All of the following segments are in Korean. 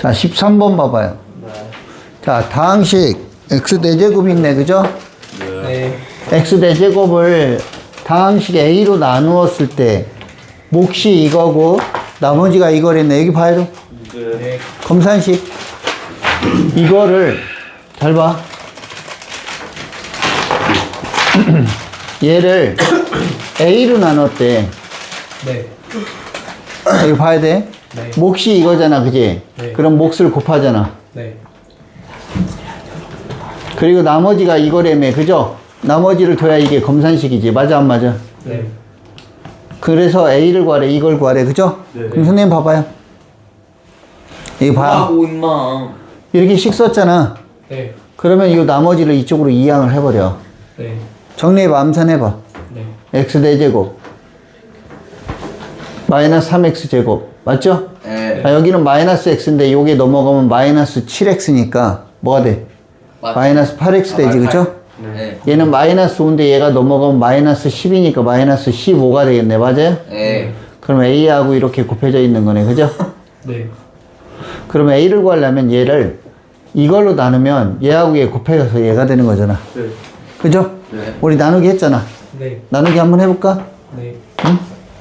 자, 13번 봐봐요. 자, 다항식 x 대제곱 있네, 그죠? 네. x 대제곱을 다항식 a로 나누었을 때 몫이 이거고 나머지가 이거랬네. 여기 봐요. 네. 검산식. 이거를 잘 봐. 얘를 a로 나눴대. 네. 여기 봐야 돼. 네. 몫이 이거잖아, 그지? 네. 그럼 몫을 곱하잖아. 네. 그리고 나머지가 이거라며, 그죠? 나머지를 둬야 이게 검산식이지. 맞아, 안 맞아? 네. 그래서 A를 구하래, 이걸 구하래, 그죠? 네. 그럼 선생님 봐봐요. 이거 봐요. 하고 임마. 이렇게 식 썼잖아. 네. 그러면 이 나머지를 이쪽으로 이항을 해버려. 네. 정리해봐, 암산해봐. 네. x 대제곱. 마이너스 3x 제곱. 맞죠? 예. 아, 여기는 마이너스 x인데 요게 넘어가면 마이너스 7x니까 뭐가 돼? 맞- 마이너스 8x 되지, 그죠? 네. 얘는 마이너스 5인데 얘가 넘어가면 마이너스 10이니까 마이너스 15가 되겠네. 맞아요? 예. 그럼 A하고 이렇게 곱해져 있는 거네. 그죠? 네. 그럼 A를 구하려면 얘를 이걸로 나누면 얘하고 얘 곱해져서 얘가 되는 거잖아. 네. 그죠? 네. 우리 나누기 했잖아. 네. 나누기 한번 해볼까? 네. 응?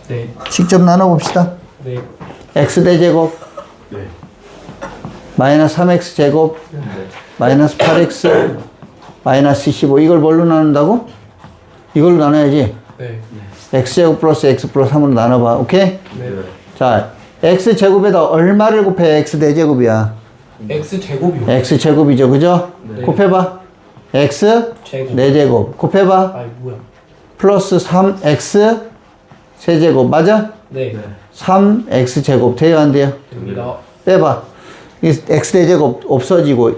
네. 직접 나눠봅시다. 네. x 대제곱 네. 마이너스 3x 제곱 마이너스 8x 마이너스 15 이걸 뭘로 나눈다고? 이걸로 나눠야지. 네. x제곱 플러스 x 플러스 3으로 나눠봐. 오케이? 네. 자, x 제곱에다 얼마를 곱해? x 대제곱이야. x 제곱이요. x 제곱이죠. 그죠? 네. 곱해봐. x 제곱. 4제곱. 곱해봐. 아, 뭐야? 플러스 3x 세제곱. 맞아? 네. 3x 제곱. 돼요? 안 돼요? 됩니다. 빼봐. 이 x 대제곱 없어지고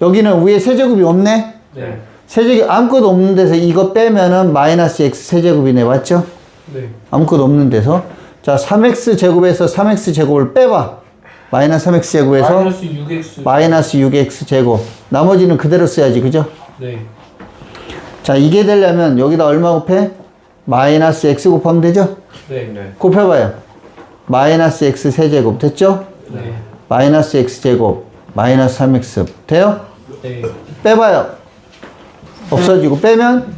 여기는 위에 세제곱이 없네? 네. 세제곱 아무것도 없는 데서 이거 빼면은 마이너스 x 세제곱이네. 맞죠? 네. 아무것도 없는 데서 자 3x 제곱에서 3x 제곱을 빼봐. 마이너스 3x 제곱에서 마이너스 6x. 마이너스 6x 제곱. 나머지는 그대로 써야지. 그죠? 네. 자 이게 되려면 여기다 얼마 곱해? 마이너스 x 곱하면 되죠? 네. 네. 곱해봐요. 마이너스 x 세제곱 됐죠? 네. 마이너스 x 제곱 마이너스 3x 돼요? 네. 빼봐요. 없어지고 빼면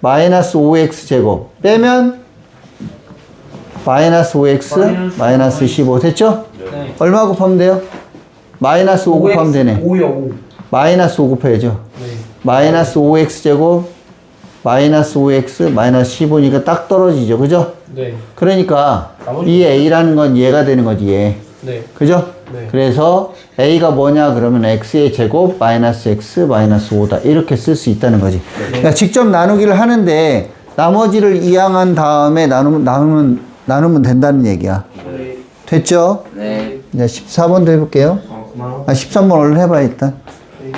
마이너스 5x 제곱 빼면 마이너스 5x 마이너스 15 됐죠? 네. 얼마 곱하면 돼요? 마이너스 5 곱하면 되네. 5요, 5. 마이너스 5 곱해야죠. 네. 마이너스 5x 제곱 마이너스 5x 마이너스 15니까 딱 떨어지죠. 그죠? 네. 그러니까 이 a라는 건 얘가 되는 거지 얘. 네. 그죠? 네. 그래서 a가 뭐냐 그러면 x의 제곱 마이너스 x 마이너스 5다 이렇게 쓸 수 있다는 거지. 그러니까 직접 나누기를 하는데 나머지를 이항한 다음에 나누면 나누면 나누면 된다는 얘기야. 네. 됐죠? 네. 이제 14번도 해볼게요. 어, 고마워. 아 13번 얼른 해봐 일단. 네.